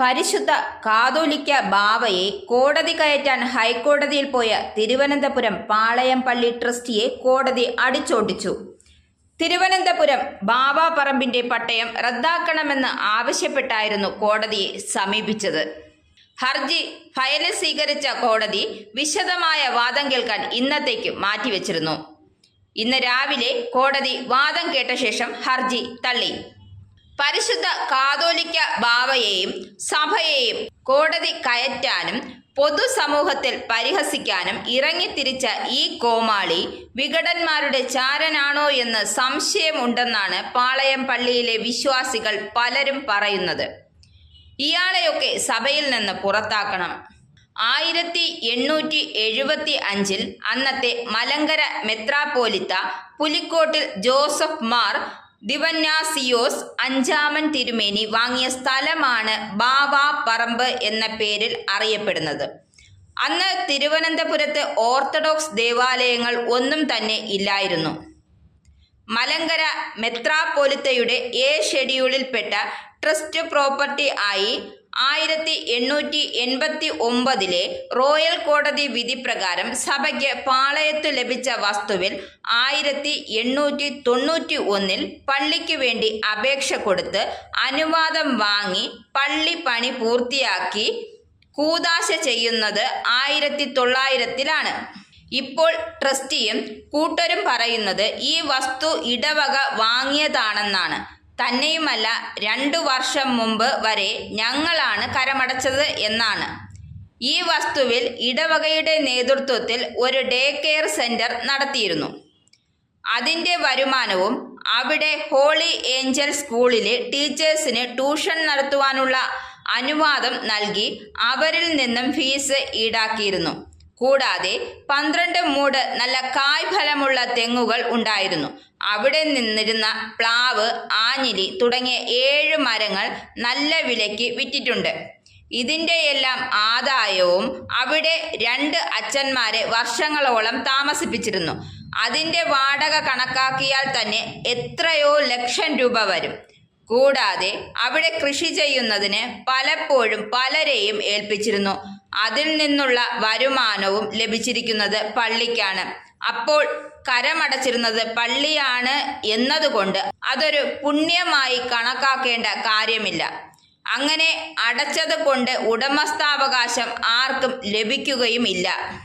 പരിശുദ്ധ കാതോലിക്ക ബാവയെ കോടതി കയറ്റാൻ ഹൈക്കോടതിയിൽ പോയ തിരുവനന്തപുരം പാളയം പള്ളി ട്രസ്റ്റിയെ കോടതി അടിച്ചോടിച്ചു. തിരുവനന്തപുരം ബാബ പറമ്പിന്റെ പട്ടയം റദ്ദാക്കണമെന്ന് ആവശ്യപ്പെട്ടായിരുന്നു കോടതിയെ സമീപിച്ചത്. ഹർജി ഫയലിൽ സ്വീകരിച്ച കോടതി വിശദമായ വാദം കേൾക്കാൻ ഇന്നത്തേക്ക് മാറ്റിവെച്ചിരുന്നു. ഇന്ന് രാവിലെ കോടതി വാദം കേട്ട ശേഷം ഹർജി തള്ളി. പരിശുദ്ധ കാതോലിക്ക ബാവയെയും സഭയെയും കോടതി കയറ്റാനും പൊതുസമൂഹത്തിൽ പരിഹസിക്കാനും ഇറങ്ങിത്തിരിച്ച ഈ കോമാളി വികടന്മാരുടെ ചാരനാണോ എന്ന് സംശയമുണ്ടെന്നാണ് പാളയം പള്ളിയിലെ വിശ്വാസികൾ പലരും പറയുന്നത്. ഇയാളെയൊക്കെ സഭയിൽ നിന്ന് പുറത്താക്കണം. ആയിരത്തി എണ്ണൂറ്റി എഴുപത്തി അഞ്ചിൽ അന്നത്തെ മലങ്കര മെത്രാപ്പോലിത്ത പുലിക്കോട്ടിൽ ജോസഫ് മാർ ദിവന്യാസിയോസ് അഞ്ചാമൻ തിരുമേനി വാങ്ങിയ സ്ഥലമാണ് ബാവ പറമ്പ് എന്ന പേരിൽ അറിയപ്പെടുന്നത്. അന്ന് തിരുവനന്തപുരത്ത് ഓർത്തഡോക്സ് ദേവാലയങ്ങൾ ഒന്നും തന്നെ ഇല്ലായിരുന്നു. മലങ്കര മെത്രാപ്പൊലിത്തയുടെ എ ഷെഡ്യൂളിൽപ്പെട്ട ട്രസ്റ്റ് പ്രോപ്പർട്ടി ആയി ആയിരത്തി എണ്ണൂറ്റി എൺപത്തി ഒമ്പതിലെ റോയൽ കോടതി വിധി പ്രകാരം സഭയ്ക്ക് പാളയത്ത് ലഭിച്ച വസ്തുവിൽ ആയിരത്തി എണ്ണൂറ്റി തൊണ്ണൂറ്റി ഒന്നിൽ പള്ളിക്ക് വേണ്ടി അപേക്ഷ കൊടുത്ത് അനുവാദം വാങ്ങി പള്ളി പണി പൂർത്തിയാക്കി കൂതാശ ചെയ്യുന്നത് ആയിരത്തി തൊള്ളായിരത്തിലാണ് ഇപ്പോൾ ട്രസ്റ്റിയും കൂട്ടരും പറയുന്നത് ഈ വസ്തു ഇടവക വാങ്ങിയതാണെന്നാണ്. തന്നെയുമല്ല രണ്ടു വർഷം മുമ്പ് വരെ ഞങ്ങളാണ് കരമടച്ചത് എന്നാണ്. ഈ വസ്തുവിൽ ഇടവകയുടെ നേതൃത്വത്തിൽ ഒരു ഡേ കെയർ സെന്റർ നടത്തിയിരുന്നു. അതിന്റെ വരുമാനവും അവിടെ ഹോളി ഏഞ്ചൽ സ്കൂളിലെ ടീച്ചേഴ്സിന് ട്യൂഷൻ നടത്തുവാനുള്ള അനുവാദം നൽകി അവരിൽ നിന്നും ഫീസ് ഈടാക്കിയിരുന്നു. കൂടാതെ പന്ത്രണ്ട് മൂട് നല്ല കായ്ഫലമുള്ള തെങ്ങുകൾ ഉണ്ടായിരുന്നു. അവിടെ നിന്നിരുന്ന പ്ലാവ് ആഞ്ഞിലി തുടങ്ങിയ ഏഴ് മരങ്ങൾ നല്ല വിലയ്ക്ക് വിറ്റിട്ടുണ്ട്. ഇതിന്റെയെല്ലാം ആദായവും അവിടെ രണ്ട് അച്ഛന്മാരെ വർഷങ്ങളോളം താമസിപ്പിച്ചിരുന്നു. അതിന്റെ വാടക കണക്കാക്കിയാൽ തന്നെ എത്രയോ ലക്ഷം രൂപ വരും. കൂടാതെ അവിടെ കൃഷി ചെയ്യുന്നതിന് പലപ്പോഴും പലരെയും ഏൽപ്പിച്ചിരുന്നു. അതിൽ നിന്നുള്ള വരുമാനവും ലഭിച്ചിരിക്കുന്നത് പള്ളിക്കാണ്. അപ്പോൾ കരമടച്ചിരുന്നത് പള്ളിയാണ് എന്നതുകൊണ്ട് അതൊരു പുണ്യമായി കണക്കാക്കേണ്ട കാര്യമില്ല. അങ്ങനെ അടച്ചത് കൊണ്ട് ഉടമസ്ഥാവകാശം ആർക്കും ലഭിക്കുകയുമില്ല.